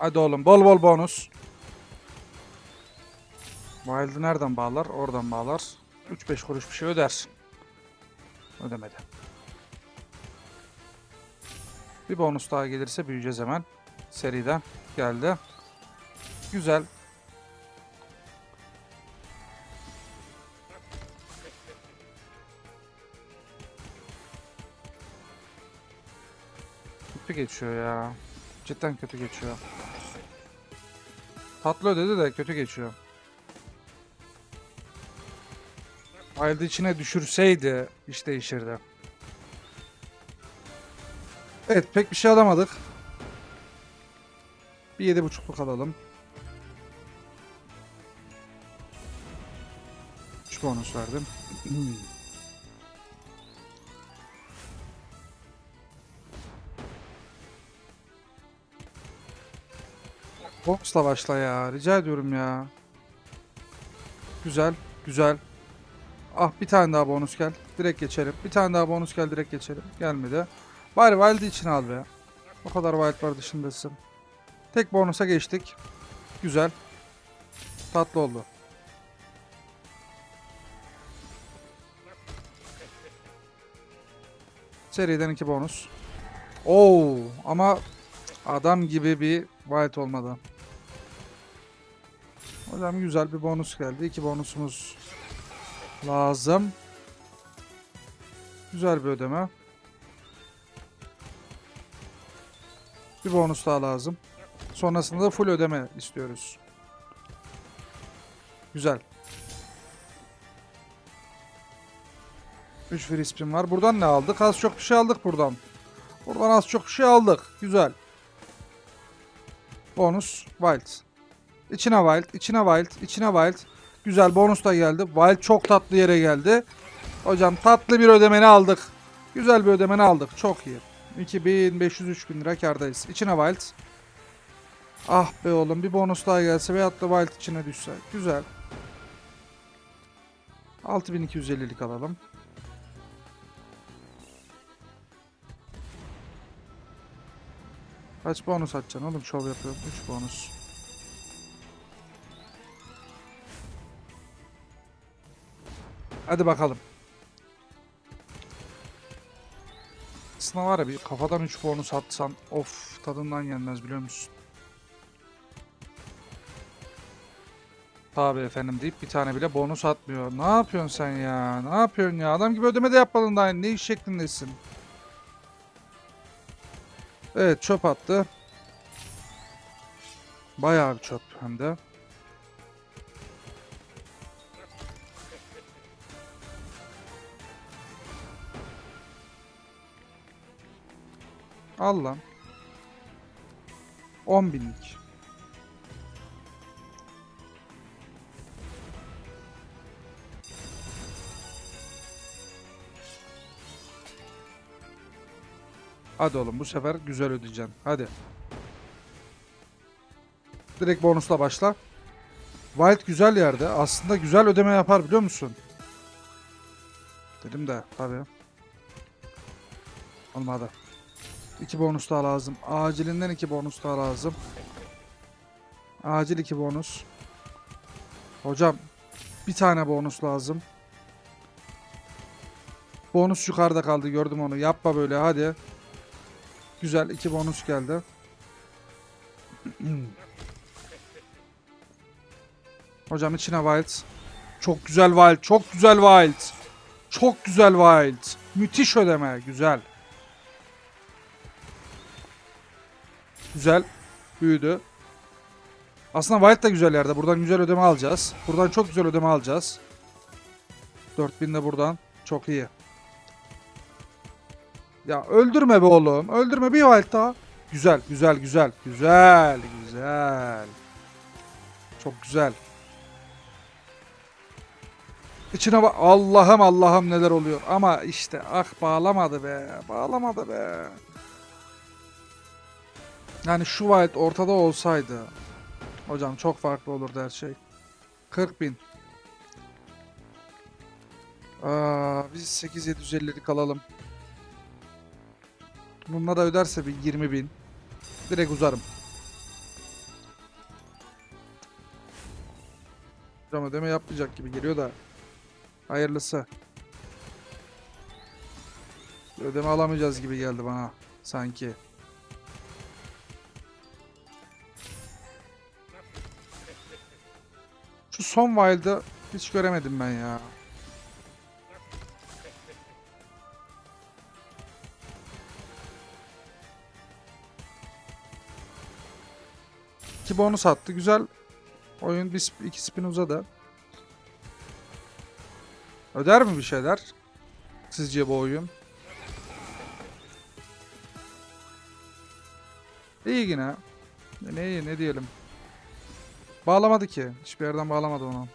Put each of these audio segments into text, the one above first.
Hadi oğlum bol bol bonus. Wild'ı nereden bağlar? Oradan bağlar. 3-5 kuruş bir şey öder. Ödemedi. Bir bonus daha gelirse büyüyeceğiz hemen. Seriden geldi. Güzel. Kötü geçiyor ya. Cidden kötü geçiyor. Tatlı ödedi de kötü geçiyor. Wild içine düşürseydi iş değişirdi. Evet pek bir şey alamadık. Bir yedi buçukluk alalım. 3 bonus verdim. Bonusla başla ya. Rica ediyorum ya. Güzel. Güzel. Ah bir tane daha bonus gel. Direkt geçelim. Bir tane daha bonus gel direkt geçelim. Gelmedi. Bari Wild için al be. O kadar Wild var dışındasın. Tek bonusa geçtik. Güzel. Tatlı oldu. Seriden iki bonus. Oo ama adam gibi bir Wild olmadı. Hocam güzel bir bonus geldi. İki bonusumuz lazım. Güzel bir ödeme. Bir bonus daha lazım. Sonrasında da full ödeme istiyoruz. Güzel. 3 free spin var. Buradan ne aldık? Az çok bir şey aldık buradan. Buradan az çok bir şey aldık. Güzel. Bonus. Wild. İçine wild. içine wild. içine wild. Güzel bonus da geldi. Wild çok tatlı yere geldi. Hocam tatlı bir ödemeni aldık. Güzel bir ödemeni aldık. Çok iyi. 2500-3000 lira kardayız. İçine wild. Ah be oğlum bir bonus daha gelse veyahut da wild içine düşse. Güzel. 6250'lik alalım. Kaç bonus atacaksın oğlum şov yapıyorum. 3 bonus. Hadi bakalım. Aslında var ya bir kafadan 3 bonus atsan of tadından yenmez biliyor musun? Tabi efendim deyip bir tane bile bonus atmıyor. Ne yapıyorsun sen ya? Ne yapıyorsun ya? Adam gibi ödeme de yapmadın daha. Ne iş şeklindesin? Evet çöp attı. Bayağı bir çöp hem de. Al lan. 10 binlik. Hadi oğlum bu sefer güzel ödeyeceksin. Hadi. Direkt bonusla başla. Wild güzel yerde. Aslında güzel ödeme yapar biliyor musun? Dedim de tabii. Olmadı. İki bonus daha lazım. Acilinden iki bonus daha lazım. Acil iki bonus. Hocam bir tane bonus lazım. Bonus yukarıda kaldı gördüm onu. Yapma böyle hadi. Güzel iki bonus geldi. Hocam içine wild. Çok güzel wild. Çok güzel wild. Çok güzel wild. Müthiş ödeme. Güzel. Güzel. Büyüdü. Aslında Wild da güzel yerde. Buradan güzel ödeme alacağız. Buradan çok güzel ödeme alacağız. 4000 de buradan. Çok iyi. Ya öldürme be oğlum. Öldürme bir Wild daha. Güzel, güzel, güzel. Güzel, güzel. Çok güzel. İçine bak. Allah'ım Allah'ım neler oluyor. Ama işte ah bağlamadı be. Bağlamadı be. Yani şu Wild ortada olsaydı hocam çok farklı olurdu her şey. 40 bin. Aa, biz 8750'lik alalım. Bununla da öderse bir 20 bin. Direkt uzarım. Hocam ödeme yapmayacak gibi geliyor da. Hayırlısı. Ödeme alamayacağız gibi geldi bana sanki. Son wild'ı hiç göremedim ben ya. İki bonus attı. Güzel. Oyun bir, iki spin uzadı. Öder mi bir şeyler? Sizce bu oyun? İyi yine. Ne iyi ne diyelim. Bağlamadı ki. Hiçbir yerden bağlamadı onu.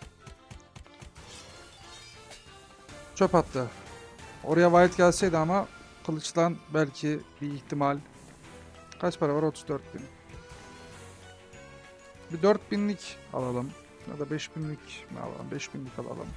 Çöp attı. Oraya White gelseydi ama kılıçtan belki bir ihtimal. Kaç para var? 34 bin. Bir 4000'lik alalım. Ya da 5000'lik mi alalım? 5000'lik alalım.